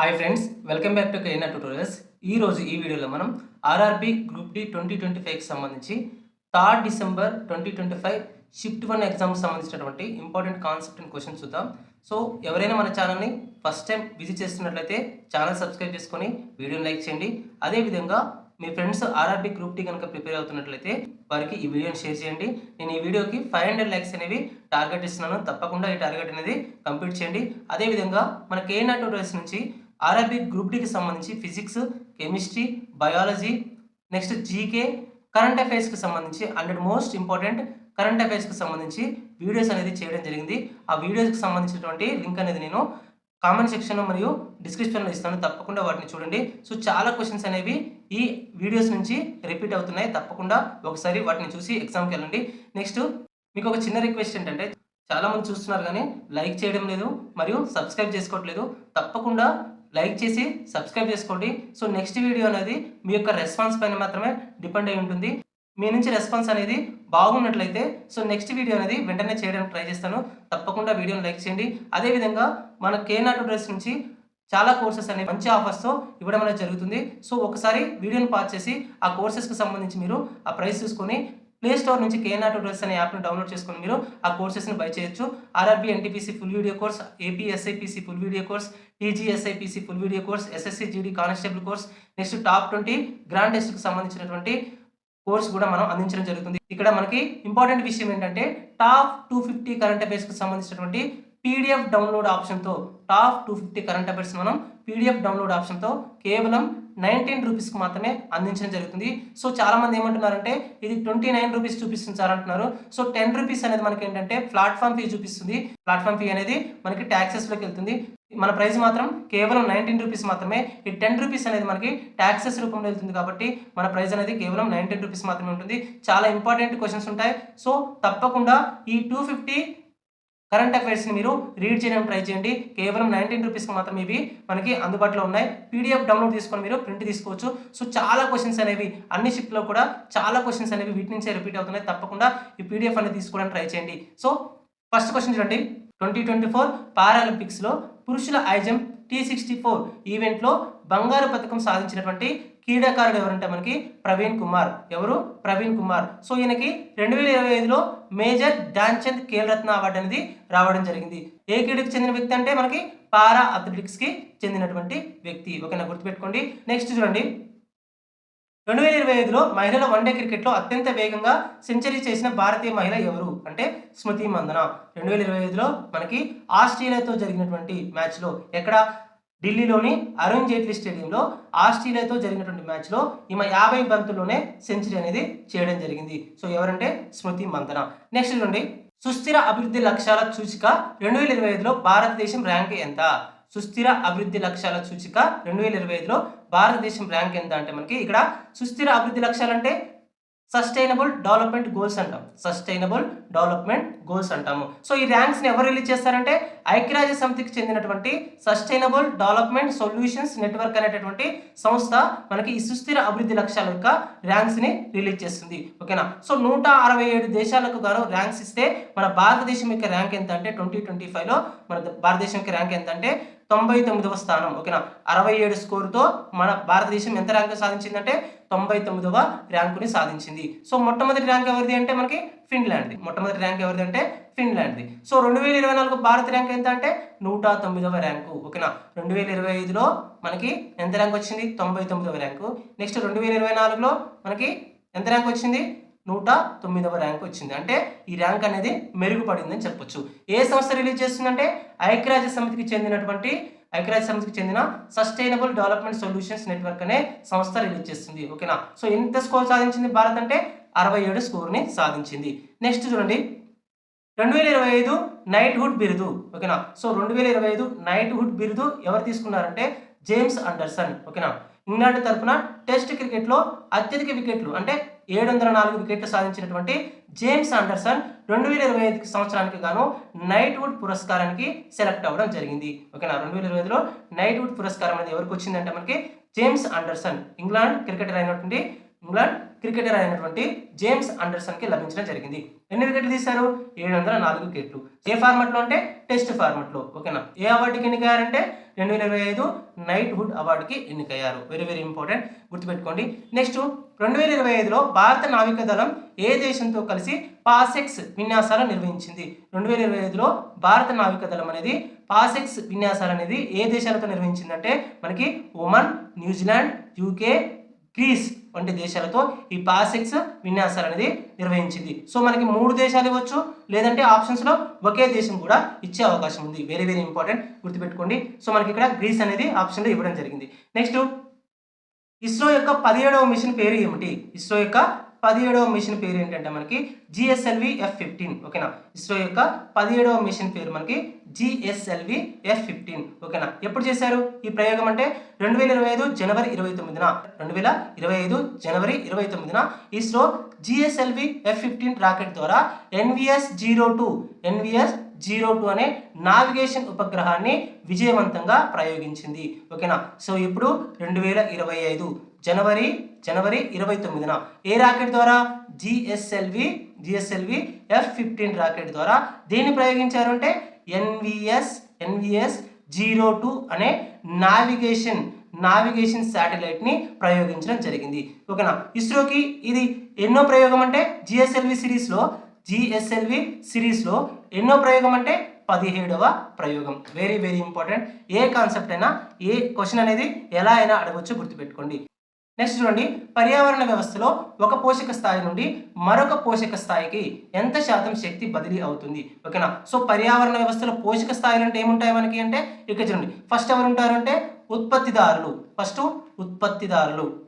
Hi friends welcome back to Kaina tutorials ఈ రోజు ఈ వీడియోలో మనం RRB group D twenty twenty ఫైవ్కి సంబంధించి third December twenty twenty five shift one ఎగ్జామ్కి సంబంధించినటువంటి ఇంపార్టెంట్ కాన్సెప్ట్ అండ్ క్వశ్చన్ చూద్దాం. సో ఎవరైనా మన ఛానల్ని ఫస్ట్ టైం విజిట్ చేస్తున్నట్లయితే ఛానల్ సబ్స్క్రైబ్ చేసుకొని వీడియోని లైక్ చేయండి. అదేవిధంగా మీ ఫ్రెండ్స్ ఆర్ఆర్బి గ్రూప్ డి కనుక ప్రిపేర్ అవుతున్నట్లయితే వారికి ఈ వీడియోని షేర్ చేయండి. నేను ఈ వీడియోకి ఫైవ్ హండ్రెడ్ లైక్స్ అనేవి టార్గెట్ ఇస్తున్నాను. తప్పకుండా ఈ టార్గెట్ అనేది కంప్లీట్ చేయండి. అదేవిధంగా మన కేఎన్ఆర్ ట్యూటోరియల్స్ నుంచి ఆర్ఆర్బి గ్రూప్ డికి సంబంధించి physics chemistry biology next GK current అఫైర్స్కి సంబంధించి హండ్రెడ్ మోస్ట్ ఇంపార్టెంట్ కరెంట్ అఫైర్స్కి సంబంధించి వీడియోస్ అనేది చేయడం జరిగింది. ఆ వీడియోస్కి సంబంధించినటువంటి లింక్ అనేది నేను కామెంట్ సెక్షన్లో మరియు డిస్క్రిప్షన్లో ఇస్తాను. తప్పకుండా వాటిని చూడండి. సో చాలా క్వశ్చన్స్ అనేవి ఈ వీడియోస్ నుంచి రిపీట్ అవుతున్నాయి. తప్పకుండా ఒకసారి వాటిని చూసి ఎగ్జామ్కి వెళ్ళండి. నెక్స్ట్ మీకు ఒక చిన్న రిక్వెస్ట్ ఏంటంటే చాలామంది చూస్తున్నారు కానీ లైక్ చేయడం లేదు మరియు సబ్స్క్రైబ్ చేసుకోవట్లేదు. తప్పకుండా లైక్ చేసి సబ్స్క్రైబ్ చేసుకోండి. సో నెక్స్ట్ వీడియో అనేది మీ యొక్క రెస్పాన్స్ పైన మాత్రమే డిపెండ్ అయి ఉంటుంది. మీ నుంచి రెస్పాన్స్ అనేది బాగున్నట్లయితే సో నెక్స్ట్ వీడియో అనేది వెంటనే చేయడానికి ట్రై చేస్తాను. తప్పకుండా వీడియోని లైక్ చేయండి. అదేవిధంగా మన కేనా డ్రెస్ నుంచి చాలా కోర్సెస్ అనేవి మంచి ఆఫర్స్తో ఇవ్వడం అనేది జరుగుతుంది. సో ఒకసారి వీడియోని పాస్ చేసి ఆ కోర్సెస్కి సంబంధించి మీరు ఆ ప్రైస్ చూసుకొని ప్లే స్టోర్ నుంచి కేఎన్ఆర్ ట్యూటర్స్ అనే యాప్ను డౌన్లోడ్ చేసుకొని మీరు ఆ కోర్సెస్ని బై చేయొచ్చు. RRB NTPC full video course AP SIPC full video course TGSIPC full video course SSC GD constable course next top twenty grand టెస్ట్కి సంబంధించినటువంటి కోర్స్ కూడా మనం అందించడం జరుగుతుంది. ఇక్కడ మనకి ఇంపార్టెంట్ విషయం ఏంటంటే టాప్ టూ ఫిఫ్టీ కరెంట్ అఫైర్స్కి సంబంధించినటువంటి PDF download ఆప్షన్తో top two fifty current affairs మనం పీడిఎఫ్ డౌన్లోడ్ ఆప్షన్తో కేవలం నైన్టీన్ రూపీస్కి మాత్రమే అందించడం జరుగుతుంది. సో చాలామంది ఏమంటున్నారంటే ఇది ట్వంటీ నైన్ రూపీస్ చూపిస్తుంది సార్ అంటున్నారు. సో టెన్ రూపీస్ అనేది మనకి ఏంటంటే ప్లాట్ఫామ్ ఫీ చూపిస్తుంది. ప్లాట్ఫామ్ ఫీ అనేది మనకి ట్యాక్సెస్లోకి వెళ్తుంది. మన ప్రైస్ మాత్రం కేవలం నైన్టీన్ రూపీస్ మాత్రమే. ఈ టెన్ రూపీస్ అనేది మనకి ట్యాక్సెస్ రూపంలో వెళ్తుంది కాబట్టి మన ప్రైస్ అనేది కేవలం నైన్టీన్ రూపీస్ మాత్రమే ఉంటుంది. చాలా ఇంపార్టెంట్ క్వశ్చన్స్ ఉంటాయి. సో తప్పకుండా ఈ టూ ఫిఫ్టీ కరెంట్ అఫైర్స్ని మీరు రీడ్ చేయడం ట్రై చేయండి. కేవలం నైన్టీన్ రూపీస్కి మాత్రం ఇవి మనకి అందుబాటులో ఉన్నాయి. పీడిఎఫ్ డౌన్లోడ్ తీసుకొని మీరు ప్రింట్ తీసుకోవచ్చు. సో చాలా క్వశ్చన్స్ అనేవి అన్ని షిఫ్ట్లో కూడా చాలా క్వశ్చన్స్ అనేవి వీటి నుంచే రిపీట్ అవుతున్నాయి. తప్పకుండా ఈ పీడిఎఫ్ అనేది తీసుకోవడానికి ట్రై చేయండి. సో ఫస్ట్ క్వశ్చన్ చూడండి. ట్వంటీ ట్వంటీ ఫోర్ పారాలింపిక్స్లో పురుషుల ఐజం టీ సిక్స్టీ ఫోర్ ఈవెంట్లో బంగారు పథకం సాధించినటువంటి క్రీడాకారుడు ఎవరంటే మనకి ప్రవీణ్ కుమార్. ఎవరు? ప్రవీణ్ కుమార్. సో ఈయనకి రెండు వేల ఇరవై ఐదులో మేజర్ ధ్యాన్చంద్ ఖేల్ రత్న అవార్డు అనేది రావడం జరిగింది. ఏ క్రీడకి చెందిన వ్యక్తి అంటే మనకి పారా అథ్లెటిక్స్కి చెందినటువంటి వ్యక్తి. ఓకేనా? గుర్తుపెట్టుకోండి. నెక్స్ట్ చూడండి. రెండు వేల ఇరవై ఐదులో మహిళల వన్డే క్రికెట్లో అత్యంత వేగంగా సెంచరీ చేసిన భారతీయ మహిళ ఎవరు? అంటే స్మృతి మందన. రెండు వేల ఇరవై ఐదులో మనకి ఆస్ట్రేలియాతో జరిగినటువంటి మ్యాచ్లో ఎక్కడ ఢిల్లీలోని అరుణ్ జైట్లీ స్టేడియంలో ఆస్ట్రేలియాతో జరిగినటువంటి మ్యాచ్లో ఈమె యాభై బంతుల్లోనే సెంచరీ అనేది చేయడం జరిగింది. సో ఎవరంటే స్మృతి మందన. నెక్స్ట్ నుండి సుస్థిర అభివృద్ధి లక్ష్యాల సూచిక రెండు వేల ఇరవై ఐదులో భారతదేశం ర్యాంక్ ఎంత? సుస్థిర అభివృద్ధి లక్ష్యాల సూచిక రెండు వేల ఇరవై ఐదులో భారతదేశం ర్యాంక్ ఎంత అంటే మనకి ఇక్కడ సుస్థిర అభివృద్ధి లక్ష్యాలు అంటే సస్టైనబుల్ డెవలప్మెంట్ గోల్స్ అంటాం. సస్టైనబుల్ డెవలప్మెంట్ గోల్స్ అంటాము. సో ఈ ర్యాంక్స్ని ఎవరు రిలీజ్ చేస్తారంటే ఐక్యరాజ్య సమితికి చెందినటువంటి సస్టైనబుల్ డెవలప్మెంట్ సొల్యూషన్స్ నెట్వర్క్ అనేటటువంటి సంస్థ మనకి ఈ సుస్థిర అభివృద్ధి లక్ష్యాల యొక్క ర్యాంక్స్ని రిలీజ్ చేస్తుంది. ఓకేనా? సో నూట అరవై ఏడు దేశాలకు గాను ర్యాంక్స్ ఇస్తే మన భారతదేశం యొక్క ర్యాంక్ ఎంత అంటే ట్వంటీ ట్వంటీ ఫైవ్లో మన భారతదేశం యొక్క ర్యాంక్ ఎంత అంటే తొంభై తొమ్మిదవ స్థానం. ఓకేనా? అరవై ఏడు స్కోరుతో మన భారతదేశం ఎంత ర్యాంక్ సాధించిందంటే తొంభై తొమ్మిదవ ర్యాంకుని సాధించింది. సో మొట్టమొదటి ర్యాంక్ ఎవరిది అంటే మనకి ఫిన్లాండ్ది. మొట్టమొదటి ర్యాంక్ ఎవరిది అంటే ఫిన్లాండ్ది. సో రెండు వేల ఇరవై నాలుగు భారత ర్యాంక్ ఎంత అంటే నూట తొమ్మిదవ ర్యాంకు. ఓకేనా? రెండు వేల ఇరవై ఐదులో మనకి ఎంత ర్యాంక్ వచ్చింది? తొంభై తొమ్మిదవ ర్యాంకు. నెక్స్ట్ రెండు వేల ఇరవై నాలుగులో మనకి ఎంత ర్యాంక్ వచ్చింది? నూట తొమ్మిదవ ర్యాంక్ వచ్చింది. అంటే ఈ ర్యాంక్ అనేది మెరుగుపడిందని చెప్పొచ్చు. ఏ సంస్థ రిలీజ్ చేస్తుందంటే ఐక్యరాజ్య సమితికి చెందినటువంటి ఐక్యరాజ్య సమితికి చెందిన సస్టైనబుల్ డెవలప్మెంట్ సొల్యూషన్స్ నెట్వర్క్ అనే సంస్థ రిలీజ్ చేస్తుంది ఓకేనా? సో ఎంత స్కోర్ సాధించింది భారత్ అంటే? అరవై ఏడు స్కోర్ని సాధించింది. నెక్స్ట్ చూడండి. రెండు వేల ఇరవై ఐదు నైట్హుడ్ బిరుదు ఓకేనా? సో రెండు వేల ఇరవై ఐదు నైట్హుడ్ బిరుదు ఎవరు తీసుకున్నారంటే? జేమ్స్ అండర్సన్ ఓకేనా? ఇంగ్లాండ్ తరఫున టెస్ట్ క్రికెట్లో అత్యధిక వికెట్లు అంటే ఏడు వందల నాలుగు వికెట్లు సాధించినటువంటి జేమ్స్ అండర్సన్ రెండు వేల ఇరవై ఐదు సంవత్సరానికి గాను నైట్వుడ్ పురస్కారానికి సెలెక్ట్ అవ్వడం జరిగింది. ఓకేనా? రెండు వేల ఇరవై ఐదులో నైట్వుడ్ పురస్కారం అనేది ఎవరికి వచ్చిందంటే మనకి జేమ్స్ అండర్సన్ ఇంగ్లాండ్ క్రికెటర్ అయినటువంటి ఇంగ్లాండ్ క్రికెటర్ అయినటువంటి జేమ్స్ అండర్సన్కి లభించడం జరిగింది. ఎన్ని వికెట్లు తీశారు? ఏడు వందల నాలుగు వికెట్లు. ఏ ఫార్మాట్లో అంటే టెస్ట్ ఫార్మాట్లో. ఓకేనా? ఏ అవార్డుకి ఎన్నికయ్యారంటే రెండు వేల ఇరవై ఐదు నైట్ హుడ్ అవార్డుకి ఎన్నికయ్యారు. వెరీ వెరీ ఇంపార్టెంట్ గుర్తుపెట్టుకోండి. నెక్స్ట్ రెండు వేల ఇరవై ఐదులో భారత నావిక దళం ఏ దేశంతో కలిసి పాసెక్స్ విన్యాసాలు నిర్వహించింది? రెండు వేల ఇరవై ఐదులో భారత నావిక దళం అనేది పాసెక్స్ విన్యాసాలు అనేది ఏ దేశాలతో నిర్వహించిందంటే మనకి ఒమన్ న్యూజిలాండ్ యూకే గ్రీస్ వంటి దేశాలతో ఈ పాసెక్స్ విన్యాసాలు అనేది నిర్వహించింది. సో మనకి మూడు దేశాలు ఇవ్వచ్చు. లేదంటే ఆప్షన్స్లో ఒకే దేశం కూడా ఇచ్చే అవకాశం ఉంది. వెరీ వెరీ ఇంపార్టెంట్ గుర్తుపెట్టుకోండి. సో మనకి ఇక్కడ గ్రీస్ అనేది ఆప్షన్లో ఇవ్వడం జరిగింది. నెక్స్ట్ ఇస్రో యొక్క పదిహేడవ మిషన్ పేరు ఏమిటి? ఇస్రో యొక్క పదిహేడవ మిషన్ పేరు ఏంటంటే మనకి జిఎస్ఎల్వి ఎఫ్ ఫిఫ్టీన్ ఓకేనా? ఇస్రో యొక్క పదిహేడవ మిషన్ పేరు మనకి జిఎస్ఎల్వి ఎఫ్ ఫిఫ్టీన్ ఓకేనా? ఎప్పుడు చేశారు? ఈ ప్రయోగం అంటే రెండు వేల ఇరవై ఐదు జనవరి ఇరవై తొమ్మిదిన. రెండు వేల ఇరవై ఐదు జనవరి ఇరవై తొమ్మిదిన ISRO GSLV F fifteen rocket ద్వారా NVS zero two NVS zero two అనే నావిగేషన్ ఉపగ్రహాన్ని విజయవంతంగా ప్రయోగించింది ఓకేనా? సో ఇప్పుడు రెండు వేల ఇరవై ఐదు జనవరి జనవరి ఇరవై తొమ్మిదిన. ఏ రాకెట్ ద్వారా? GSLV GSLV F fifteen rocket ద్వారా. దేన్ని ప్రయోగించారు అంటే ఎన్విఎస్ ఎన్విఎస్ జీరో టూ అనే నావిగేషన్ నావిగేషన్ శాటిలైట్ని ప్రయోగించడం జరిగింది. ఓకేనా? ఇస్రోకి ఇది ఎన్నో ప్రయోగం అంటే జిఎస్ఎల్వి సిరీస్లో జిఎస్ఎల్వి సిరీస్లో ఎన్నో ప్రయోగం అంటే పదిహేడవ ప్రయోగం. వెరీ వెరీ ఇంపార్టెంట్ ఏ కాన్సెప్ట్ అయినా ఏ క్వశ్చన్ అనేది ఎలా అయినా అడగొచ్చు గుర్తుపెట్టుకోండి. నెక్స్ట్ చూడండి పర్యావరణ వ్యవస్థలో ఒక పోషక స్థాయి నుండి మరొక పోషక స్థాయికి ఎంత శాతం శక్తి బదిలీ అవుతుంది? ఓకేనా? సో పర్యావరణ వ్యవస్థలో పోషక స్థాయిలు అంటే ఏముంటాయి మనకి అంటే ఇక్కడ చూడండి ఫస్ట్ ఎవరు ఉంటారంటే ఉత్పత్తిదారులు. ఫస్ట్ ఉత్పత్తిదారులు.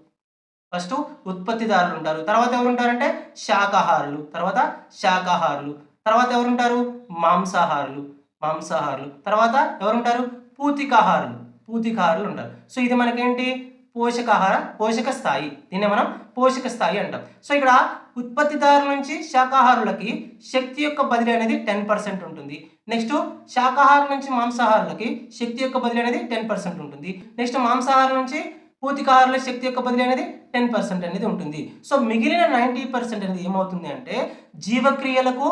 ఫస్ట్ ఉత్పత్తిదారులు ఉంటారు. తర్వాత ఎవరు ఉంటారంటే శాకాహారులు. తర్వాత శాకాహారులు. తర్వాత ఎవరు ఉంటారు? మాంసాహారులు. మాంసాహారులు. తర్వాత ఎవరుంటారు పూతికాహారులు. పూతికాహారులు ఉంటారు. సో ఇది మనకేంటి? పోషకాహార పోషక స్థాయి. దీన్ని మనం పోషక స్థాయి అంటాం. సో ఇక్కడ ఉత్పత్తిదారుల నుంచి శాకాహారులకి శక్తి యొక్క బదిలీ అనేది టెన్ పర్సెంట్ ఉంటుంది. నెక్స్ట్ శాకాహారం నుంచి మాంసాహారులకి శక్తి యొక్క బదిలీ అనేది టెన్ పర్సెంట్ ఉంటుంది. నెక్స్ట్ మాంసాహారం నుంచి పూతికాహారుల శక్తి యొక్క బదిలీ అనేది టెన్ పర్సెంట్ అనేది ఉంటుంది. సో మిగిలిన నైంటీ పర్సెంట్ అనేది ఏమవుతుంది అంటే జీవక్రియలకు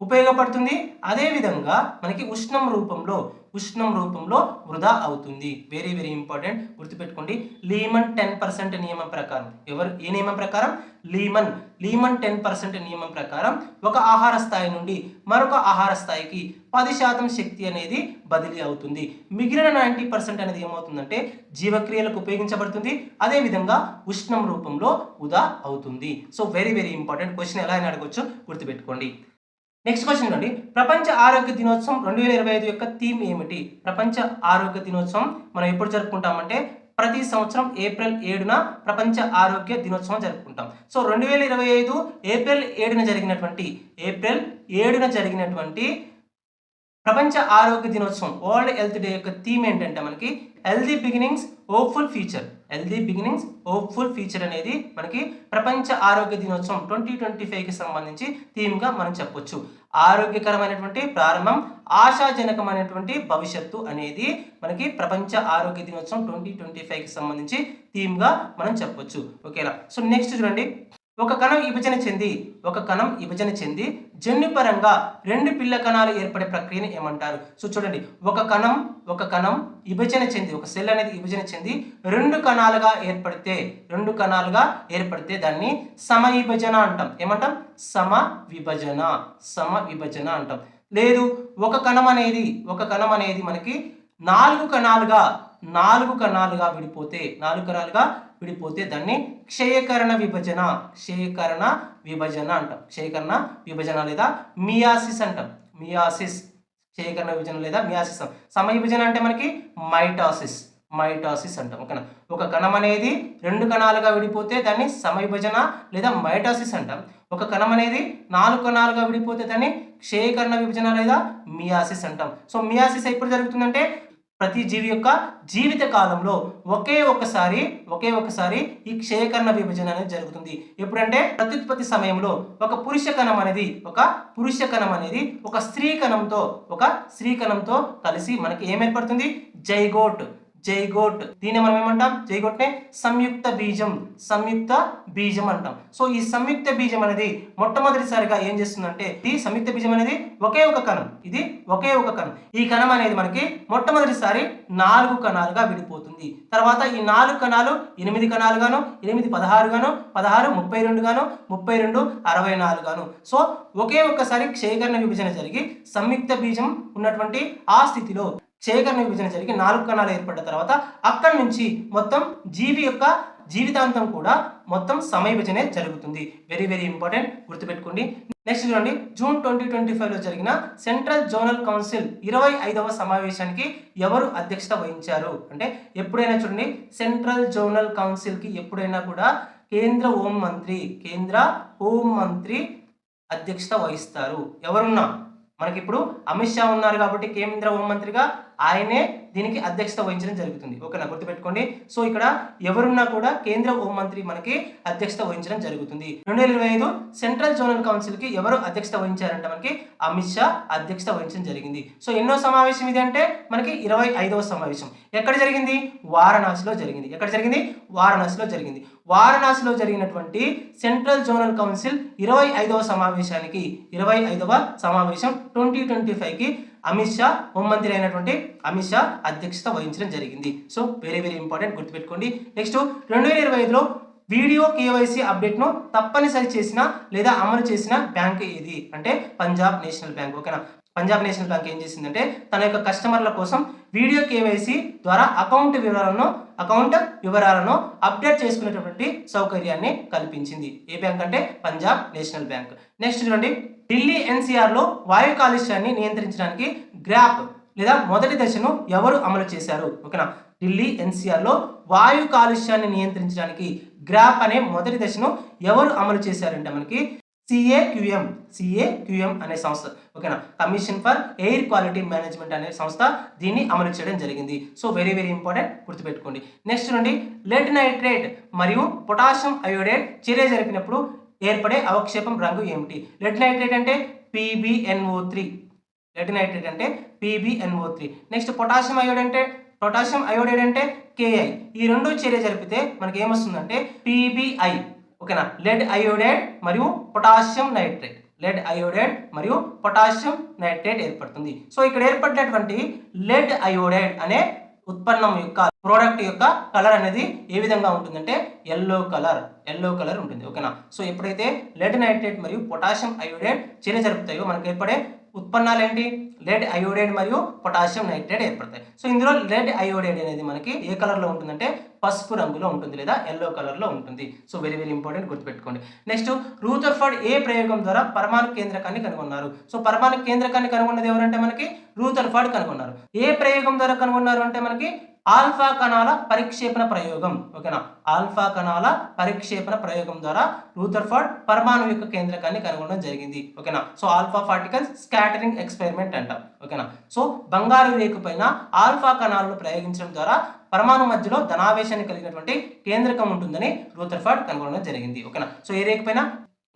ఉపయోగపడుతుంది. అదేవిధంగా మనకి ఉష్ణం రూపంలో ఉష్ణం రూపంలో వృధా అవుతుంది. వెరీ వెరీ ఇంపార్టెంట్ గుర్తుపెట్టుకోండి. లీమన్ టెన్ పర్సెంట్ నియమం ప్రకారం. ఎవరు? ఏ నియమం ప్రకారం? లీమన్ లీమన్ టెన్ పర్సెంట్ నియమం ప్రకారం ఒక ఆహార స్థాయి నుండి మరొక ఆహార స్థాయికి పది శాతం శక్తి అనేది బదిలీ అవుతుంది. మిగిలిన నైంటీ పర్సెంట్ అనేది ఏమవుతుందంటే జీవక్రియలకు ఉపయోగించబడుతుంది. అదేవిధంగా ఉష్ణం రూపంలో వృధా అవుతుంది. So very very important question ఎలా అయినా అడగొచ్చు? గుర్తుపెట్టుకోండి. నెక్స్ట్ క్వశ్చన్ అండి ప్రపంచ ఆరోగ్య దినోత్సవం రెండు వేల ఇరవై ఐదు యొక్క థీమ్ ఏమిటి? ప్రపంచ ఆరోగ్య దినోత్సవం మనం ఎప్పుడు జరుపుకుంటామంటే ప్రతి సంవత్సరం ఏప్రిల్ ఏడున ప్రపంచ ఆరోగ్య దినోత్సవం జరుపుకుంటాం. సో రెండు వేల ఇరవై ఐదు ఏప్రిల్ ఏడున జరిగినటువంటి ఏప్రిల్ ఏడున జరిగినటువంటి ప్రపంచ ఆరోగ్య దినోత్సవం వరల్డ్ హెల్త్ డే యొక్క థీమ్ ఏంటంటే మనకి healthy beginnings hopeful future. Healthy beginnings hopeful future అనేది మనకి ప్రపంచ ఆరోగ్య దినోత్సవం ట్వంటీ ట్వంటీ ఫైవ్కి సంబంధించి థీమ్గా మనం చెప్పొచ్చు. ఆరోగ్యకరమైనటువంటి ప్రారంభం ఆశాజనకమైనటువంటి భవిష్యత్తు అనేది మనకి ప్రపంచ ఆరోగ్య దినోత్సవం ట్వంటీ ట్వంటీ ఫైవ్కి సంబంధించి థీమ్గా మనం చెప్పొచ్చు. ఓకేనా సో నెక్స్ట్ చూడండి. ఒక కణం విభజన చెంది ఒక కణం విభజన చెంది జన్యుపరంగా రెండు పిల్ల కణాలు ఏర్పడే ప్రక్రియని ఏమంటారు? సో చూడండి ఒక కణం ఒక కణం విభజన చెంది ఒక సెల్ అనేది విభజన చెంది రెండు కణాలుగా ఏర్పడితే రెండు కణాలుగా ఏర్పడితే దాన్ని సమ విభజన అంటాం. ఏమంటాం? సమ విభజన సమ విభజన అంటాం. లేదు ఒక కణం అనేది ఒక కణం అనేది మనకి నాలుగు కణాలుగా నాలుగు కణాలుగా విడిపోతే నాలుగు కణాలుగా విడిపోతే దాన్ని క్షయకరణ విభజన క్షయకరణ విభజన అంటాం. క్షయకరణ విభజన లేదా మియాసిస్ అంటాం. మియాసిస్ క్షయకరణ విభజన లేదా మియాసిస్ సమ విభజన అంటే మనకి మైటాసిస్ మైటాసిస్ అంటాం. ఓకేనా? ఒక కణం అనేది రెండు కణాలుగా విడిపోతే దాన్ని సమవిభజన లేదా మైటాసిస్ అంటాం. ఒక కణం అనేది నాలుగు కణాలుగా విడిపోతే దాన్ని క్షయకరణ విభజన లేదా మియాసిస్ అంటాం. సో మియాసిస్ ఎప్పుడు జరుగుతుందంటే ప్రతి జీవి యొక్క జీవిత కాలంలో ఒకే ఒక్కసారి ఒకే ఒక్కసారి ఈ క్షయకరణ విభజన అనేది జరుగుతుంది. ఎప్పుడంటే ప్రత్యుత్పత్తి సమయంలో ఒక పురుష కణం అనేది ఒక పురుష కణం అనేది ఒక స్త్రీ కణంతో ఒక స్త్రీ కణంతో కలిసి మనకి ఏం ఏర్పడుతుంది? జైగోట్. జైగోట్. దీన్ని మనం ఏమంటాం? జైగోట్నే సంయుక్త బీజం సంయుక్త బీజం అంటాం. సో ఈ సంయుక్త బీజం అనేది మొట్టమొదటిసారిగా ఏం చేస్తుందంటే ఈ సంయుక్త బీజం అనేది ఒకే ఒక కణం. ఇది ఒకే ఒక కణం. ఈ కణం అనేది మనకి మొట్టమొదటిసారి నాలుగు కణాలుగా విడిపోతుంది. తర్వాత ఈ నాలుగు కణాలు ఎనిమిది కణాలుగాను ఎనిమిది పదహారుగాను పదహారు ముప్పై రెండుగాను ముప్పై రెండు అరవై నాలుగుగాను. సో ఒకే ఒక్కసారి క్షయకరణ విభజన జరిగి సంయుక్త బీజం ఉన్నటువంటి ఆ స్థితిలో సేకరణ విభజన జరిగి నాలుగు కణాలు ఏర్పడ్డ తర్వాత అక్కడి నుంచి మొత్తం జీవి యొక్క జీవితాంతం కూడా మొత్తం సమయభజనే జరుగుతుంది. వెరీ వెరీ ఇంపార్టెంట్ గుర్తుపెట్టుకోండి. నెక్స్ట్ చూడండి. జూన్ ట్వంటీ ట్వంటీ ఫైవ్లో జరిగిన సెంట్రల్ జోనల్ కౌన్సిల్ ఇరవై ఐదవ సమావేశానికి ఎవరు అధ్యక్షత వహించారు? అంటే ఎప్పుడైనా చూడండి. సెంట్రల్ జోనల్ కౌన్సిల్కి ఎప్పుడైనా కూడా కేంద్ర హోం మంత్రి కేంద్ర హోం మంత్రి అధ్యక్షత వహిస్తారు. ఎవరున్నా? మనకి ఇప్పుడు అమిత్ షా ఉన్నారు కాబట్టి కేంద్ర హోంమంత్రిగా ఆయనే దీనికి అధ్యక్షత వహించడం జరుగుతుంది. ఓకేనా? గుర్తుపెట్టుకోండి. సో ఇక్కడ ఎవరున్నా కూడా కేంద్ర హోంమంత్రి మనకి అధ్యక్షత వహించడం జరుగుతుంది. రెండు వేల ఇరవై ఐదు సెంట్రల్ జోనల్ కౌన్సిల్కి ఎవరు అధ్యక్షత వహించారంటే మనకి అమిత్ షా అధ్యక్షత వహించడం జరిగింది. సో ఎన్నో సమావేశం ఇది అంటే మనకి ఇరవై ఐదవ సమావేశం. ఎక్కడ జరిగింది? వారణాసిలో జరిగింది. ఎక్కడ జరిగింది? వారణాసిలో జరిగింది. వారణాసిలో జరిగినటువంటి సెంట్రల్ జోనల్ కౌన్సిల్ ఇరవై ఐదవ సమావేశానికి ఇరవై ఐదవ సమావేశం ట్వంటీ ట్వంటీ ఫైవ్కి అమిత్ షా హోంమంత్రి అయినటువంటి అమిత్ షా అధ్యక్షత వహించడం జరిగింది. సో వెరీ వెరీ ఇంపార్టెంట్ గుర్తుపెట్టుకోండి. నెక్స్ట్ రెండు వేల ఇరవై ఐదులో వీడియో కేవైసీ అప్డేట్ను తప్పనిసరి చేసిన లేదా అమలు చేసిన బ్యాంక్ ఏది? అంటే పంజాబ్ నేషనల్ బ్యాంక్ ఓకేనా? పంజాబ్ నేషనల్ బ్యాంక్ ఏం చేసిందంటే తన యొక్క కస్టమర్ల కోసం వీడియో కేవైసీ ద్వారా అకౌంట్ వివరాలను అకౌంట్ వివరాలను అప్డేట్ చేసుకునేటటువంటి సౌకర్యాన్ని కల్పించింది. ఏ బ్యాంక్ అంటే పంజాబ్ నేషనల్ బ్యాంక్. నెక్స్ట్ చూడండి ఢిల్లీ ఎన్సీఆర్లో వాయు కాలుష్యాన్ని నియంత్రించడానికి గ్రాప్ లేదా మొదటి దశను ఎవరు అమలు చేశారు? ఓకేనా? ఢిల్లీ ఎన్సీఆర్లో వాయు కాలుష్యాన్ని నియంత్రించడానికి గ్రాప్ అనే మొదటి దశను ఎవరు అమలు చేశారంటే మనకి సిఏక్యూఎం సిఏక్యూఎం అనే సంస్థ. ఓకేనా commission for air quality management అనే సంస్థ దీన్ని అమలు చేయడం జరిగింది. సో వెరీ వెరీ ఇంపార్టెంట్ గుర్తుపెట్టుకోండి. నెక్స్ట్ నుండి లెడ్ నైట్రేట్ మరియు పొటాషియం అయోడైడ్ చర్య జరిపినప్పుడు ఏర్పడే అవక్షేపం రంగు ఏమిటి? లెడ్ నైట్రేట్ అంటే పీబీఎన్ఓ త్రీ లెడ్ నైట్రేట్ అంటే పీబీఎన్ఓ త్రీ నెక్స్ట్ పొటాషియం అయోడ్ అంటే పొటాషియం అయోడైడ్ అంటే కేఐ ఈ రెండు చర్య జరిపితే మనకి ఏమొస్తుందంటే పీబీఐ ఓకేనా? లెడ్ అయోడైడ్ మరియు పొటాషియం నైట్రేట్ లెడ్ అయోడైడ్ మరియు పొటాషియం నైట్రేట్ ఏర్పడుతుంది. సో ఇక్కడ ఏర్పడినటువంటి లెడ్ అయోడైడ్ అనే ఉత్పన్నం యొక్క ప్రోడక్ట్ యొక్క కలర్ అనేది ఏ విధంగా ఉంటుందంటే ఎల్లో కలర్ ఎల్లో కలర్ ఉంటుంది. ఓకేనా? సో ఎప్పుడైతే లెడ్ నైట్రేట్ మరియు పొటాషియం అయోడైడ్ చర్య జరుపుతాయో మనకు ఏర్పడే ఉత్పన్నాలు ఏంటి లెడ్ అయోడైడ్ మరియు పొటాషియం నైట్రేట్ ఏర్పడతాయి. సో ఇందులో లెడ్ అయోడైడ్ అనేది మనకి ఏ కలర్లో ఉంటుందంటే పసుపు రంగులో ఉంటుంది లేదా ఎల్లో కలర్లో ఉంటుంది. సో వెరీ వెరీ ఇంపార్టెంట్ గుర్తుపెట్టుకోండి. నెక్స్ట్ రూథర్ఫర్డ్ ఏ ప్రయోగం ద్వారా పరమాణు కేంద్రకాన్ని కనుగొన్నారు. సో పరమాణు కేంద్రకాన్ని కనుగొన్నది ఎవరంటే మనకి రూథర్ఫర్డ్ కనుగొన్నారు. ఏ ప్రయోగం ద్వారా కనుగొన్నారు అంటే మనకి ఆల్ఫా కణాల పరిక్షేపణ ప్రయోగం ఓకేనా? ఆల్ఫా కణాల పరిక్షేపణ ప్రయోగం ద్వారా రూథర్ఫర్డ్ పరమాణు యొక్క కేంద్రకాన్ని కనుగొనడం జరిగింది ఓకేనా? So alpha particles scattering experiment అంటాం ఓకేనా? సో బంగారు రేకు పైన ఆల్ఫా కణాలను ప్రయోగించడం ద్వారా పరమాణు మధ్యలో ధనావేశాన్ని కలిగినటువంటి కేంద్రకం ఉంటుందని రూథర్ఫర్డ్ కనుగొనడం జరిగింది ఓకేనా? సో ఏ రేకు పైన?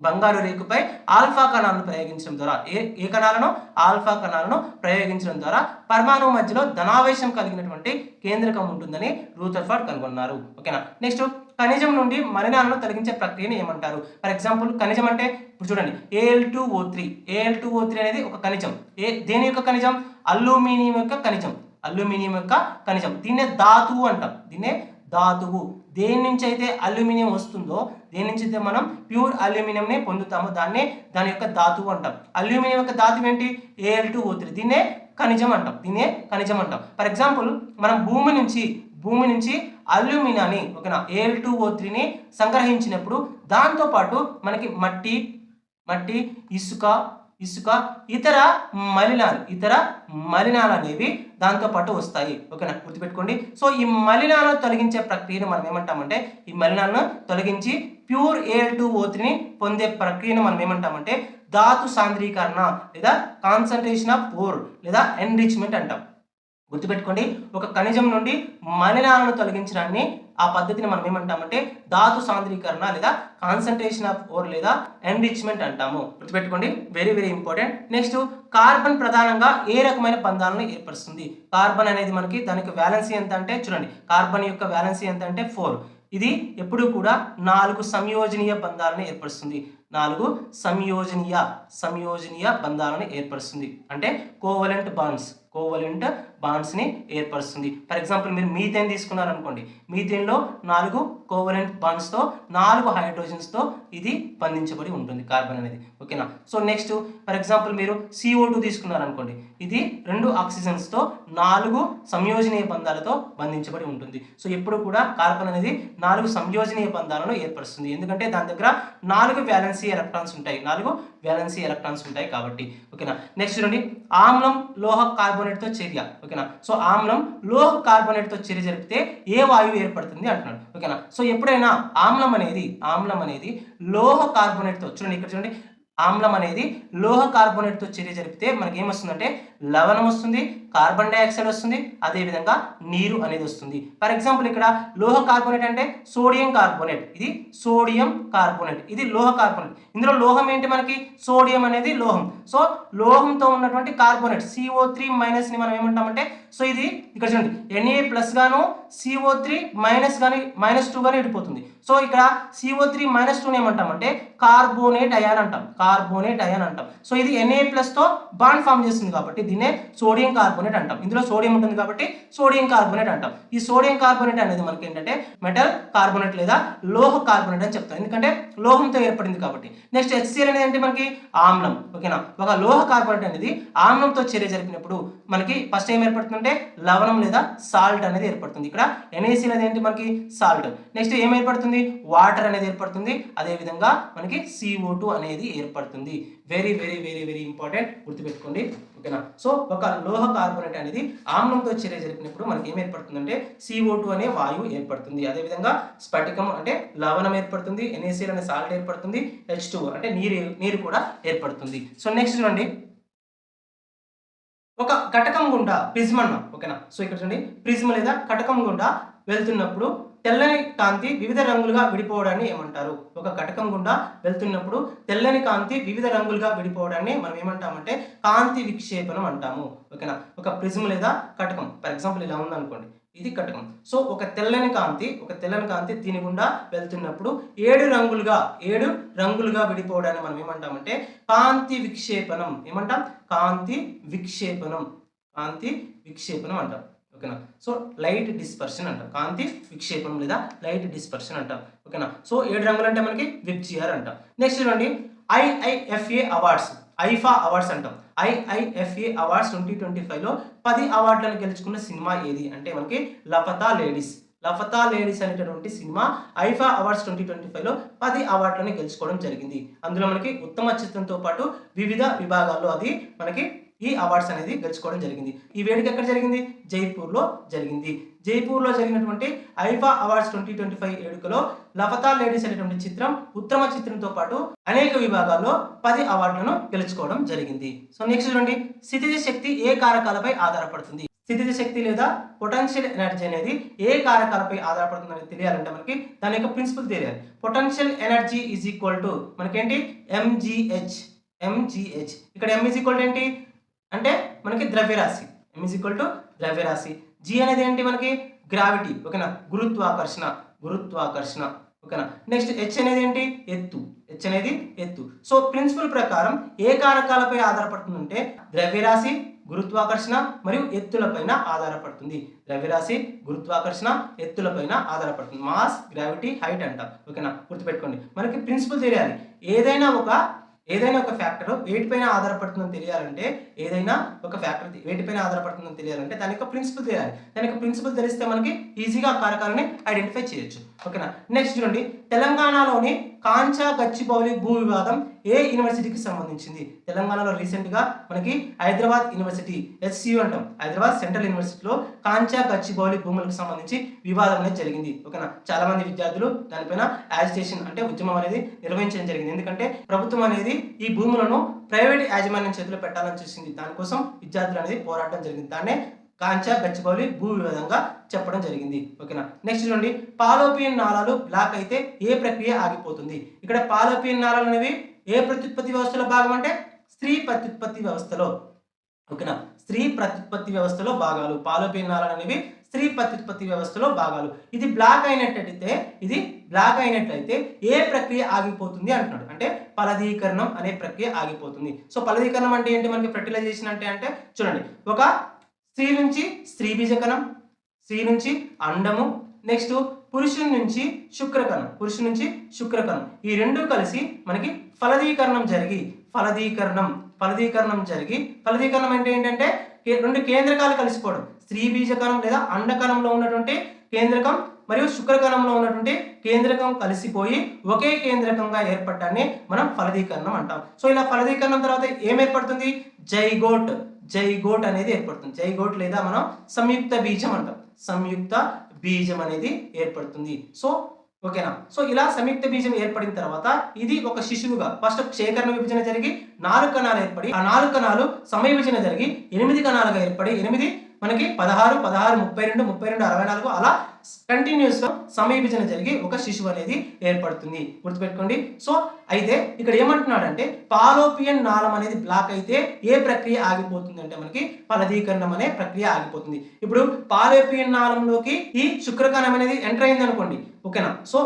బంగారు రేకుపై ఆల్ఫా కణాలను ప్రయోగించడం ద్వారా ఏ ఏ కణాలను? ఆల్ఫా కణాలను ప్రయోగించడం ద్వారా పరమాణువు మధ్యలో ధనావేశం కలిగినటువంటి కేంద్రకం ఉంటుందని రూథర్ఫర్డ్ కనుగొన్నారు. ఓకేనా? నెక్స్ట్ ఖనిజం నుండి మలినాలను తొలగించే ప్రక్రియను ఏమంటారు? ఫర్ ఎగ్జాంపుల్ ఖనిజం అంటే ఇప్పుడు చూడండి AL two O three AL two O three అనేది ఒక ఖనిజం. ఏ దేని యొక్క ఖనిజం? అల్యూమినియం యొక్క ఖనిజం. అల్యూమినియం యొక్క ఖనిజం. దీన్నే ధాతువు అంటాం. దీన్నే ధాతువు. దేని నుంచి అయితే అల్యూమినియం వస్తుందో దేని నుంచి అయితే మనం ప్యూర్ అల్యూమినియంని పొందుతాము. దాన్ని దాని యొక్క ధాతువు అంటాం. అల్యూమినియం యొక్క ధాతువు ఏంటి? ఏఎల్ టూ ఓ త్రీ దీన్నే ఖనిజం అంటాం. దీన్నే ఖనిజం అంటాం. ఫర్ ఎగ్జాంపుల్ మనం భూమి నుంచి భూమి నుంచి అల్యూమినియాన్ని ఓకేనా? ఏఎల్ టూ ఓ త్రీని సంగ్రహించినప్పుడు దాంతోపాటు మనకి మట్టి మట్టి ఇసుక ఇసుక ఇతర మలినాలు ఇతర మలినాలు అనేవి దాంతోపాటు వస్తాయి. ఓకేనా? గుర్తుపెట్టుకోండి. సో ఈ మలినాలను తొలగించే ప్రక్రియను మనం ఏమంటామంటే ఈ మలినాలను తొలగించి ప్యూర్ ఏఎల్ టూ ఓ త్రీని పొందే ప్రక్రియను మనం ఏమంటామంటే ధాతు సాంద్రీకరణ లేదా కాన్సన్ట్రేషన్ ఆఫ్ ఓర్ లేదా ఎన్రిచ్మెంట్ అంటాం. గుర్తుపెట్టుకోండి ఒక ఖనిజం నుండి మలినాలను తొలగించడాన్ని ఆ పద్ధతిని మనం ఏమంటామంటే ధాతు సాంద్రీకరణ లేదా కాన్సన్ట్రేషన్ ఆఫ్ ఓర్ లేదా ఎన్రిచ్మెంట్ అంటాము. గుర్తుపెట్టుకోండి very very important next carbon ప్రధానంగా ఏ రకమైన బంధాలను ఏర్పరుస్తుంది? కార్బన్ అనేది మనకి దానికి వ్యాలెన్సీ ఎంత అంటే చూడండి కార్బన్ యొక్క వ్యాలెన్సీ ఎంత అంటే ఫోర్ ఇది ఎప్పుడు కూడా నాలుగు సంయోజనీయ బంధాలను ఏర్పరుస్తుంది. నాలుగు సంయోజనీయ సంయోజనీయ బంధాలను ఏర్పరుస్తుంది. అంటే కోవలెంట్ బాండ్స్ కోవలెంట్ బాండ్స్ని ఏర్పరుస్తుంది. ఫర్ ఎగ్జాంపుల్ మీరు మీథేన్ తీసుకున్నారనుకోండి. మీథేన్లో నాలుగు కోవలెంట్ బాండ్స్తో నాలుగు హైడ్రోజన్స్తో ఇది బంధించబడి ఉంటుంది కార్బన్ అనేది. ఓకేనా సో నెక్స్ట్ ఫర్ ఎగ్జాంపుల్ మీరు సిఓ టూ తీసుకున్నారనుకోండి. ఇది రెండు ఆక్సిజన్స్తో నాలుగు సంయోజనీయ బంధాలతో బంధించబడి ఉంటుంది. సో ఎప్పుడు కూడా కార్బన్ అనేది నాలుగు సంయోజనీయ బంధాలను ఏర్పరుస్తుంది. ఎందుకంటే దాని దగ్గర నాలుగు వ్యాలెన్సీ ఎలక్ట్రాన్స్ ఉంటాయి. నాలుగు వ్యాలెన్సీ ఎలక్ట్రాన్స్ ఉంటాయి కాబట్టి. ఓకేనా? నెక్స్ట్ చూడండి. ఆమ్లం లోహ కార్బోనేట్తో చర్య. ఓకేనా? సో ఆమ్లం లోహ కార్బోనేట్తో చర్య జరిపితే ఏ వాయువు ఏర్పడుతుంది అంటున్నాడు. ఓకేనా? సో ఎప్పుడైనా ఆమ్లం అనేది ఆమ్లం అనేది లోహ కార్బోనేట్తో చూడండి ఇక్కడ చూడండి. ఆమ్లం అనేది లోహ కార్బోనేట్తో చర్య జరిపితే మనకి ఏమొస్తుందంటే లవణం వస్తుంది కార్బన్ డైఆక్సైడ్ వస్తుంది అదేవిధంగా నీరు అనేది వస్తుంది. ఫర్ ఎగ్జాంపుల్ ఇక్కడ లోహ కార్బోనేట్ అంటే సోడియం కార్బోనేట్ ఇది సోడియం కార్బోనేట్ ఇది లోహ కార్బోనేట్ ఇందులో లోహం ఏంటి మనకి? సోడియం అనేది లోహం. సో లోహంతో ఉన్నటువంటి కార్బోనేట్ సిఓ త్రీ మైనస్ని మనం ఏమంటామంటే? సో ఇది ఇక్కడ చూడండి. ఎన్ఏ ప్లస్ గాను సిఓ త్రీ మైనస్ కానీ మైనస్ టూ గానీ విడిపోతుంది. సో ఇక్కడ సిఓ త్రీ మైనస్ టూని ఏమంటామంటే? కార్బోనేట్ అయాన్ అంటాం. కార్బోనేట్ అయాన్ అంటాం. సో ఇది ఎన్ఏ ప్లస్తో బాండ్ ఫామ్ చేస్తుంది కాబట్టి దీన్నే సోడియం కార్బోనేట్ అంటాం. ఇందులో సోడియం ఉంటుంది కాబట్టి సోడియం కార్బోనేట్ అంటాం. ఈ సోడియం కార్బోనేట్ అనేది మనకి ఏంటంటే మెటల్ కార్బోనేట్ లేదా లోహ కార్బోనేట్ అని చెప్తాం ఎందుకంటే లోహంతో ఏర్పడింది కాబట్టి. నెక్స్ట్ హెచ్సిఎల్ అనేది ఏంటి మనకి? ఆమ్లం. ఓకేనా? ఒక లోహ కార్బోనేట్ అనేది ఆమ్లంతో చర్య జరిపినప్పుడు మనకి ఫస్ట్ ఏం ఏర్పడుతుందంటే లవణం లేదా సాల్ట్ అనేది ఏర్పడుతుంది. ఇక్కడ ఎన్ఏసి అనేది ఏంటి మనకి? సాల్ట్ నెక్స్ట్ ఏం ఏర్పడుతుంది? వాటర్ అనేది ఏర్పడుతుంది. అదేవిధంగా మనకి సిఓ టూ అనేది ఏర్పడుతుంది. Very very very very important గుర్తుపెట్టుకోండి. ఓకేనా? సో ఒక లోహ కార్బోనేట్ అనేది ఆమ్లంతో చర్య జరిపినప్పుడు మనకి ఏం ఏర్పడుతుందంటే సిఓ టూ అనే వాయువు ఏర్పడుతుంది. అదేవిధంగా స్ఫటికం అంటే లవణం ఏర్పడుతుంది ఎన్ఏసీఎల్ అనే సాల్ట్ ఏర్పడుతుంది హెచ్ టూ అంటే నీరు నీరు కూడా ఏర్పడుతుంది. సో నెక్స్ట్ చూడండి. ఒక కటకం గుండా ప్రిజ్మ్ అన్నాం ఓకేనా? సో ఇక్కడ చూడండి. ప్రిజ్మ్ లేదా కటకం గుండా వెళ్తున్నప్పుడు తెల్లని కాంతి వివిధ రంగులుగా విడిపోవడాన్ని ఏమంటారు? ఒక కటకం గుండా వెళ్తున్నప్పుడు తెల్లని కాంతి వివిధ రంగులుగా విడిపోవడాన్ని మనం ఏమంటామంటే కాంతి విక్షేపణం అంటాము. ఓకేనా? ఒక ప్రిజం లేదా కటకం. ఫర్ ఎగ్జాంపుల్ ఇలా ఉందనుకోండి. ఇది కటకం. సో ఒక తెల్లని కాంతి ఒక తెల్లని కాంతి దీని గుండా వెళ్తున్నప్పుడు ఏడు రంగులుగా ఏడు రంగులుగా విడిపోవడాన్ని మనం ఏమంటామంటే కాంతి విక్షేపణం. ఏమంటాం? కాంతి విక్షేపణం. కాంతి విక్షేపణం అంటాం. ఓకేనా? సో లైట్ డిస్పర్షన్ అంటాం. కాంతి విక్షేపం లేదా లైట్ డిస్పర్షన్ అంటాం. ఓకేనా? సో ఏడు రంగులు అంటే మనకి విబ్జిఆర్ అంటాం. నెక్స్ట్ చూడండి. ఐఐఎఫ్ఏ అవార్డ్స్ ఐఫా అవార్డ్స్ అంటాం. ఐఐఎఫ్ఏ అవార్డ్స్ ట్వంటీ ట్వంటీ ఫైవ్లో పది అవార్డులను గెలుచుకున్న సినిమా ఏది? అంటే మనకి లపతా లేడీస్. లఫతా లేడీస్ అనేటటువంటి cinema IIFA awards twenty twenty ఫైవ్లో పది అవార్డులను గెలుచుకోవడం జరిగింది. అందులో మనకి ఉత్తమ చిత్రంతో పాటు వివిధ విభాగాల్లో అది మనకి ఈ అవార్డ్స్ అనేది గెలుచుకోవడం జరిగింది. ఈ వేడుక ఎక్కడ జరిగింది? జైపూర్లో జరిగింది. జైపూర్లో జరిగినటువంటి IIFA awards twenty twenty five వేడుకలో లఫతా లేడీస్ అనేటువంటి చిత్రం ఉత్తమ చిత్రంతో పాటు అనేక విభాగాల్లో పది అవార్డులను గెలుచుకోవడం జరిగింది. సో నెక్స్ట్ చూడండి. స్థితిజ శక్తి ఏ కారకాలపై ఆధారపడుతుంది? స్థితిజ శక్తి లేదా పొటెన్షియల్ ఎనర్జీ అనేది ఏ కారకాలపై ఆధారపడుతుంది అనేది తెలియాలంటే మనకి దాని యొక్క ప్రిన్సిపల్ తెలియాలి. Potential energy is equal to మనకేంటి? ఎంజీహెచ్ ఎంజీహెచ్ ఇక్కడ ఎం ఈజ్ ఈక్వల్ ఏంటి? అంటే మనకి ద్రవ్యరాశి. ఎం ఈక్వల్ టు ద్రవ్యరాశి. జి అనేది ఏంటి మనకి? గ్రావిటీ ఓకేనా? గురుత్వాకర్షణ. గురుత్వాకర్షణ. ఓకేనా? నెక్స్ట్ హెచ్ అనేది ఏంటి? ఎత్తు. హెచ్ అనేది ఎత్తు. సో ప్రిన్సిపల్ ప్రకారం ఏ కారకాలపై ఆధారపడుతుందంటే ద్రవ్యరాశి గురుత్వాకర్షణ మరియు ఎత్తులపైన ఆధారపడుతుంది. ద్రవ్యరాశి గురుత్వాకర్షణ ఎత్తులపైన ఆధారపడుతుంది. మాస్ గ్రావిటీ హైట్ అంట. ఓకేనా? గుర్తుపెట్టుకోండి. మనకి ప్రిన్సిపల్ తెలియాలి. ఏదైనా ఒక ఏదైనా ఒక ఫ్యాక్టర్ వేటిపైన ఆధారపడుతుందని తెలియాలంటే ఏదైనా ఒక ఫ్యాక్టర్ వేటిపైన ఆధారపడుతుందని తెలియాలంటే దాని యొక్క ప్రిన్సిపల్ తెలియాలి. దాని యొక్క ప్రిన్సిపల్ తెలిస్తే మనకి ఈజీగా ఆ కారకాలని ఐడెంటిఫై చేయొచ్చు. ఓకేనా నెక్స్ట్ చూడండి. తెలంగాణలోని కాంచా గచ్చిబౌలి భూ వివాదం ఏ యూనివర్సిటీకి సంబంధించింది? తెలంగాణలో రీసెంట్గా మనకి హైదరాబాద్ యూనివర్సిటీ ఎస్సీ అంటాం. హైదరాబాద్ సెంట్రల్ యూనివర్సిటీలో కాంచా గచ్చిబౌలి భూములకు సంబంధించి వివాదం అనేది జరిగింది. ఓకేనా? చాలా మంది విద్యార్థులు దానిపైన యాజిటేషన్ అంటే ఉద్యమం అనేది నిర్వహించడం జరిగింది. ఎందుకంటే ప్రభుత్వం అనేది ఈ భూములను ప్రైవేట్ యాజమాన్యం చేతిలో పెట్టాలని చూసింది. దానికోసం విద్యార్థులు అనేది పోరాటం జరిగింది. దాన్నే కాంచా గచ్చిబౌలి భూ విధంగా చెప్పడం జరిగింది. ఓకేనా? నెక్స్ట్ చూడండి. పాలోపియన్ నాళాలు బ్లాక్ అయితే ఏ ప్రక్రియ ఆగిపోతుంది? ఇక్కడ పాలోపియన్ నాళాలు అనేవి ఏ ప్రత్యుత్పత్తి వ్యవస్థలో భాగం అంటే స్త్రీ ప్రత్యుత్పత్తి వ్యవస్థలో. ఓకేనా? స్త్రీ ప్రత్యుత్పత్తి వ్యవస్థలో భాగాలు. పాలోపియన్ నాళాలు అనేవి స్త్రీ ప్రత్యుత్పత్తి వ్యవస్థలో భాగాలు. ఇది బ్లాక్ అయినట్టయితే ఇది బ్లాక్ అయినట్లయితే ఏ ప్రక్రియ ఆగిపోతుంది అంటున్నాడు. అంటే ఫలదీకరణం అనే ప్రక్రియ ఆగిపోతుంది. సో ఫలదీకరణం అంటే ఏంటి? మనకి ఫెర్టిలైజేషన్ అంటే అంటే చూడండి. ఒక స్త్రీ నుంచి స్త్రీ బీజకణం స్త్రీ నుంచి అండము నెక్స్ట్ పురుషుని నుంచి శుక్రకణం పురుషుని నుంచి శుక్రకణం. ఈ రెండు కలిసి మనకి ఫలదీకరణం జరిగి ఫలదీకరణం ఫలదీకరణం జరిగి ఫలదీకరణం అంటే ఏంటంటే రెండు కేంద్రకాలు కలిసిపోవడం. స్త్రీ బీజకణం లేదా అండకణంలో ఉన్నటువంటి కేంద్రకం మరియు శుక్రకణంలో ఉన్నటువంటి కేంద్రకం కలిసిపోయి ఒకే కేంద్రకంగా ఏర్పడటాన్ని మనం ఫలదీకరణం అంటాం. సో ఇలా ఫలదీకరణం తర్వాత ఏం ఏర్పడుతుంది? జైగోట్. జైగోట్ అనేది ఏర్పడుతుంది. జైగోట్ లేదా మనం సంయుక్త బీజం అంటాం. సంయుక్త బీజం అనేది ఏర్పడుతుంది. సో ఓకేనా? సో ఇలా సంయుక్త బీజం ఏర్పడిన తర్వాత ఇది ఒక శిశువుగా ఫస్ట్ క్షేకరణ విభజన జరిగి నాలుగు కణాలు ఏర్పడి ఆ నాలుగు కణాలు సమయ విభజన జరిగి ఎనిమిది కణాలుగా ఏర్పడి ఎనిమిది మనకి పదహారు పదహారు ముప్పై రెండు ముప్పై రెండు అరవై నాలుగు అలా కంటిన్యూస్గా సమీపించడం జరిగి ఒక శిశువు అనేది ఏర్పడుతుంది. గుర్తుపెట్టుకోండి. సో అయితే ఇక్కడ ఏమంటున్నాడంటే పాలోపియన్ నాళం అనేది బ్లాక్ అయితే ఏ ప్రక్రియ ఆగిపోతుంది అంటే మనకి ఫలదీకరణం అనే ప్రక్రియ ఆగిపోతుంది. ఇప్పుడు పాలోపియన్ నాళంలోకి ఈ శుక్రకణం అనేది ఎంటర్ అయింది అనుకోండి. ఓకేనా? సో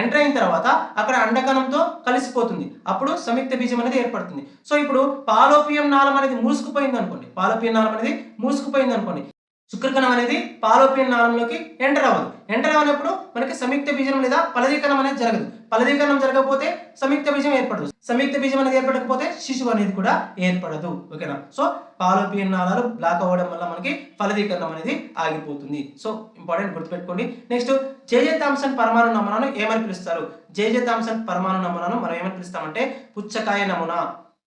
ఎంటర్ అయిన తర్వాత అక్కడ అండకణంతో కలిసిపోతుంది. అప్పుడు సంయుక్త బీజం అనేది ఏర్పడుతుంది. సో ఇప్పుడు పాలోపియం నాళం అనేది మూసుకుపోయింది అనుకోండి పాలోపియం నాళం అనేది మూసుకుపోయింది అనుకోండి శుక్రకణం అనేది పాలోపియన్ నాళంలోకి ఎంటర్ అవ్వదు. ఎంటర్ అవ్వనప్పుడు మనకి సంయుక్త బీజం లేదా ఫలదీకరణం అనేది జరగదు. ఫలదీకరణం జరగకపోతే సంయుక్త బీజం ఏర్పడదు. సంయుక్త బీజం అనేది ఏర్పడకపోతే శిశువు అనేది కూడా ఏర్పడదు. ఓకేనా? సో పాలోపియన్ నాళాలు బ్లాక్ అవ్వడం వల్ల మనకి ఫలదీకరణం అనేది ఆగిపోతుంది. సో ఇంపార్టెంట్ గుర్తుపెట్టుకోండి. నెక్స్ట్ జేజే థామ్సన్ పరమాణు నమూనాను ఏమని పిలుస్తారు? జేజే థామ్సన్ పరమాణు నమూనాను మనం ఏమని పిలుస్తామంటే పుచ్చకాయ నమూనా.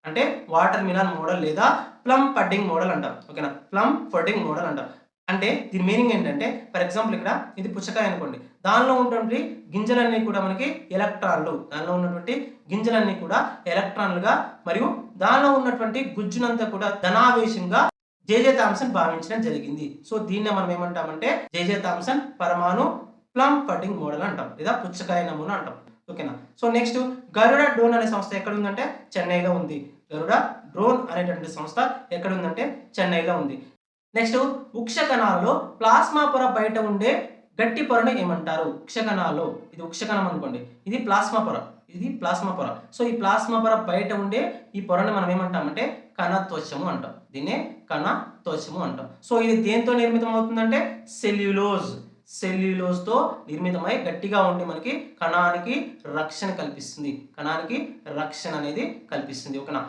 అంటే వాటర్ మిలాన్ మోడల్ లేదా ప్లమ్ పడ్డింగ్ మోడల్ అంటాం. ఓకేనా? ప్లమ్ ఫడ్డింగ్ మోడల్ అంటాం. అంటే దీని మీనింగ్ ఏంటంటే ఫర్ ఎగ్జాంపుల్ ఇక్కడ ఇది పుచ్చకాయ అనుకోండి. దానిలో ఉన్నటువంటి గింజలన్నీ కూడా మనకి ఎలక్ట్రాన్లు. దానిలో ఉన్నటువంటి గింజలన్నీ కూడా ఎలక్ట్రాన్లుగా మరియు దానిలో ఉన్నటువంటి గుజ్జునంతా కూడా ధనావేశంగా జేజే థామ్సన్ భావించడం జరిగింది. సో దీన్నే మనం ఏమంటామంటే జేజే థామ్సన్ పరమాణు ప్లమ్ కటింగ్ మోడల్ అంటాం. లేదా పుచ్చకాయ నమూనా అంటాం. ఓకేనా? సో నెక్స్ట్ గరుడ డ్రోన్ అనే సంస్థ ఎక్కడ ఉందంటే చెన్నైలో ఉంది. గరుడ డ్రోన్ అనేటువంటి సంస్థ ఎక్కడ ఉందంటే చెన్నైలో ఉంది. నెక్స్ట్ ఉక్ష కణాల్లో ప్లాస్మా పొర బయట ఉండే గట్టి పొరను ఏమంటారు? ఉక్ష కణాలు ఇది ఉక్ష కణం అనుకోండి. ఇది ప్లాస్మా పొర. ఇది ప్లాస్మా పొర. సో ఈ ప్లాస్మా పొర బయట ఉండే ఈ పొరని మనం ఏమంటామంటే కణత్వచము అంటాం. దీన్నే కణత్వచము అంటాం. సో ఇది దేంతో నిర్మితం అవుతుందంటే సెల్యులోజ్. సెల్యులోజ్తో నిర్మితమై గట్టిగా ఉండి మనకి కణానికి రక్షణ కల్పిస్తుంది. కణానికి రక్షణ అనేది కల్పిస్తుంది. ఓకేనా?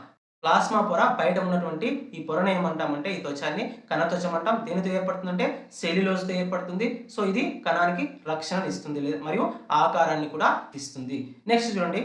ప్లాస్మా పొర బయట ఉన్నటువంటి ఈ పొరను ఏమంటామంటే ఈ త్వచాన్ని కణ త్వచం అంటాం. దేనితో ఏర్పడుతుందంటే సెల్యులోజ్తో ఏర్పడుతుంది. సో ఇది కణానికి రక్షణ ఇస్తుంది మరియు ఆకారాన్ని కూడా ఇస్తుంది. నెక్స్ట్ చూడండి.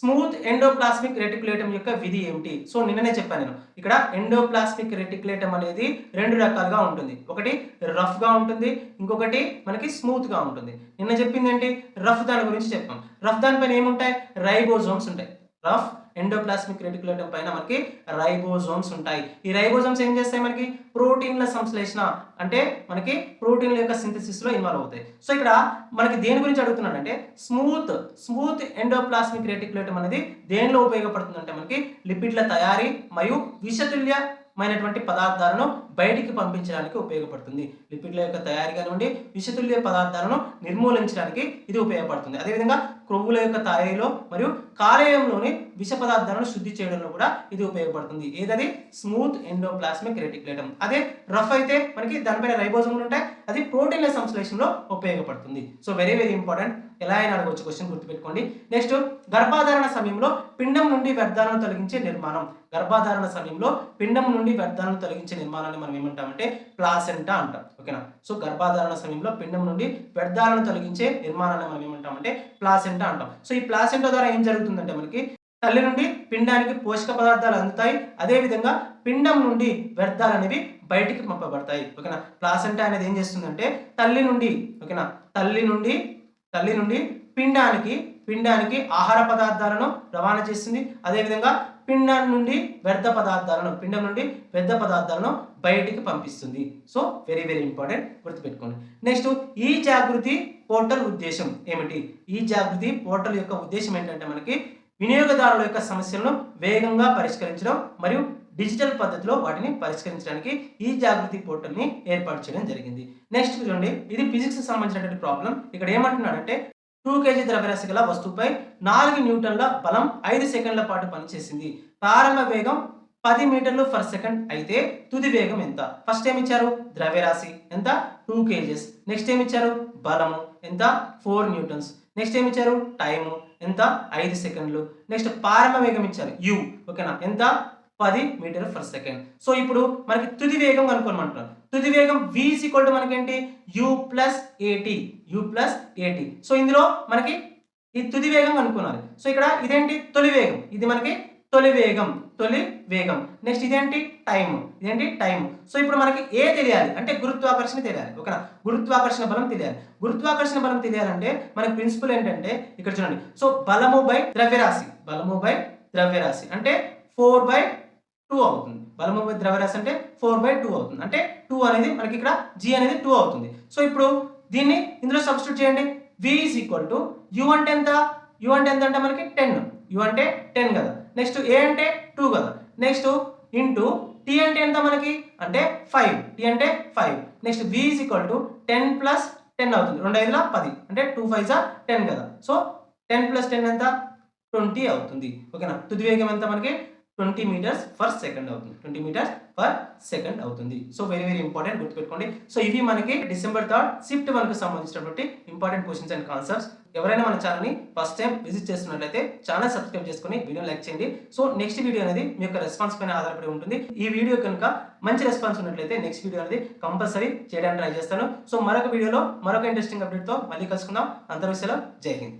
స్మూత్ ఎండోప్లాస్మిక్ రెటిక్యులేటం యొక్క విధి ఏమిటి? సో నిన్ననే చెప్పాను నేను. ఇక్కడ ఎండోప్లాస్మిక్ రెటిక్యులేటం అనేది రెండు రకాలుగా ఉంటుంది. ఒకటి రఫ్గా ఉంటుంది ఇంకొకటి మనకి స్మూత్గా ఉంటుంది. నిన్న చెప్పింది ఏంటి? రఫ్ దాని గురించి చెప్పాం. రఫ్ దానిపైన ఏముంటాయి? రైబోజోమ్స్ ఉంటాయి. రఫ్ ఎండోప్లాస్మిక్ రెటికులేటం పైన మనకి రైబోజోమ్స్ ఉంటాయి. ఈ రైబోజోమ్స్ ఏం చేస్తాయి మనకి? ప్రోటీన్ల సంశ్లేషణ అంటే మనకి ప్రోటీన్ల యొక్క సింథసిస్లో ఇన్వాల్వ్ అవుతాయి. సో ఇక్కడ మనకి దేని గురించి అడుగుతున్నాడంటే స్మూత్ స్మూత్ ఎండోప్లాస్మిక్ రెటికులేటం అనేది దేనిలో ఉపయోగపడుతుందంటే మనకి లిపిడ్ల తయారీ మరియు విషతుల్యమైనటువంటి పదార్థాలను బయటికి పంపించడానికి ఉపయోగపడుతుంది. లిపిడ్ల యొక్క తయారీ కానివ్వండి విషతుల్య పదార్థాలను నిర్మూలించడానికి ఇది ఉపయోగపడుతుంది. అదేవిధంగా క్రొవ్వుల యొక్క తయారీలో మరియు కాలేయంలోని విష పదార్థాలను శుద్ధి చేయడంలో కూడా ఇది ఉపయోగపడుతుంది. ఏదది? స్మూత్ ఎండోప్లాస్మిక్ రెటిక్యులేటం అదే రఫ్ అయితే మనకి దానిపైన రైబోజోమ్లు ఉంటాయి. అది ప్రోటీన్ల సంశ్లేషణలో ఉపయోగపడుతుంది. సో వెరీ వెరీ ఇంపార్టెంట్ ఎలా అయినా అడగవచ్చు క్వశ్చన్ గుర్తుపెట్టుకోండి. నెక్స్ట్ గర్భాధారణ సమయంలో పిండం నుండి వ్యర్థాలను తొలగించే నిర్మాణం. గర్భాధారణ సమయంలో పిండం నుండి వ్యర్థాలను తొలగించే నిర్మాణాన్ని మనం ఏమంటామంటే ప్లాసెంటా అంటాం. ఓకేనా? సో గర్భాధారణ సమయంలో పిండం నుండి వ్యర్థాలను తొలగించే నిర్మాణాన్ని మనం ఏమంటామంటే ప్లాసెంటా అంటాం. సో ఈ ప్లాసెంటా ద్వారా ఏం జరుగుతుందంటే మనకి తల్లి నుండి పిండానికి పోషక పదార్థాలు అందుతాయి. అదేవిధంగా పిండం నుండి వ్యర్థాలు అనేవి బయటికి పంపబడతాయి. ఓకేనా? ప్లాసెంటా అనేది ఏం చేస్తుందంటే తల్లి నుండి ఓకేనా? తల్లి నుండి తల్లి నుండి పిండానికి పిండానికి ఆహార పదార్థాలను రవాణా చేస్తుంది. అదేవిధంగా పిండం నుండి వ్యర్థ పదార్థాలను పిండం నుండి వ్యర్థ పదార్థాలను బయటికి పంపిస్తుంది. సో వెరీ వెరీ ఇంపార్టెంట్ గుర్తుపెట్టుకోండి. నెక్స్ట్ ఈ జాగృతి పోర్టల్ ఉద్దేశం ఏమిటి? ఈ జాగృతి పోర్టల్ యొక్క ఉద్దేశం ఏంటంటే మనకి వినియోగదారుల యొక్క సమస్యలను వేగంగా పరిష్కరించడం మరియు డిజిటల్ పద్ధతిలో వాటిని పరిష్కరించడానికి ఈ జాగృతి పోర్టల్ని ఏర్పాటు చేయడం జరిగింది. నెక్స్ట్ చూడండి. ఇది ఫిజిక్స్ సంబంధించినటువంటి ప్రాబ్లం ఇక్కడ ఏమంటున్నాడంటే టూ కేజీ ద్రవ్యరాశి గల వస్తువుపై నాలుగు న్యూటన్ల బలం ఐదు సెకండ్ల పాటు పనిచేసింది. ప్రారంభ వేగం పది మీటర్లు పర్ సెకండ్ అయితే తుది వేగం ఎంత? ఫస్ట్ ఏమి ఇచ్చారు ద్రవ్యరాశి. ఎంత? టూ కేజెస్ నెక్స్ట్ ఏమి ఇచ్చారు బలము. ఎంత? ఫోర్ న్యూటన్స్ నెక్స్ట్ ఏమి ఇచ్చారు టైము ఎంత? ఐదు సెకండ్లు. నెక్స్ట్ ప్రారంభ వేగం ఇచ్చారు. యు. ఓకేనా? ఎంత? పది మీటర్ పర్ సెకండ్. సో ఇప్పుడు మనకి తుది వేగం కనుక్కోమంటున్నారు తుది వేగం v ఈక్వల్ టు మనకేంటి? U plus AT U plus AT so ఇందులో మనకి ఈ తుది వేగం కనుక్కున్నారు. సో ఇక్కడ ఇదేంటి? తొలి వేగం. ఇది మనకి తొలి వేగం తొలి వేగం. నెక్స్ట్ ఇదేంటి? టైం ఇదేంటి? టైం సో ఇప్పుడు మనకి ఏ తెలియాలి? అంటే గురుత్వాకర్షణ తెలియాలి. ఓకేనా? గురుత్వాకర్షణ బలం తెలియాలి. గురుత్వాకర్షణ బలం తెలియాలంటే మనకి ప్రిన్సిపల్ ఏంటంటే ఇక్కడ చూడండి. సో బలము బై ద్రవ్యరాశి. బలము బై ద్రవ్యరాశి. అంటే ఫోర్ బై టూ అవుతుంది. బలము బై ద్రవ్యరాశి అంటే ఫోర్ బై టూ అవుతుంది. అంటే టూ అనేది మనకి ఇక్కడ జీ అనేది టూ అవుతుంది. సో ఇప్పుడు దీన్ని ఇందులో సబ్స్టిట్యూట్ చేయండి. V is equal to U అంటే ఎంత? యు అంటే ఎంత అంటే మనకి టెన్ యు అంటే టెన్ కదా. నెక్స్ట్ ఏ అంటే టూ కదా. నెక్స్ట్ ఇంటూ టీ అంటే ఎంత మనకి? అంటే ఫైవ్. టీ అంటే five. Next V is equal to ten plus ten అవుతుంది. రెండు ఐదుల పది. అంటే టూ ఫైవ్ జా టెన్ కదా. సో టెన్ ప్లస్ టెన్ ఎంత? ట్వంటీ అవుతుంది. ఓకేనా? తుది వేగం ఎంత మనకి? ట్వంటీ మీటర్స్ పర్ సెకండ్ అవుతుంది. ట్వంటీ మీటర్స్ పర్ సెకండ్ అవుతుంది. సో వెరీ వెరీ ఇంపార్టెంట్ గుర్తుపెట్టుకోండి. సో ఇవి మనకి డిసెంబర్ థర్డ్ షిఫ్ట్ వన్కు సంబంధించినటువంటి ఇంపార్టెంట్ క్వశ్చన్స్ అండ్ కాన్సెప్ట్స్ ఎవరైనా మన ఛానల్ని ఫస్ట్ టైం విజిట్ చేస్తున్నట్లయితే ఛానల్ సబ్స్క్రైబ్ చేసుకొని వీడియో లైక్ చేయండి. సో నెక్స్ట్ వీడియో అనేది మీ యొక్క రెస్పాన్స్ పైన ఆధారపడి ఉంటుంది. ఈ వీడియో కనుక మంచి రెస్పాన్స్ ఉన్నట్లయితే నెక్స్ట్ వీడియో అనేది కంపల్సరీ చేయడానికి ట్రై చేస్తాను. సో మరొక వీడియోలో మరొక ఇంట్రెస్టింగ్ అప్డేట్తో మళ్ళీ కలుసుకుందాం. అందరూ సెలవు. జై హింద్.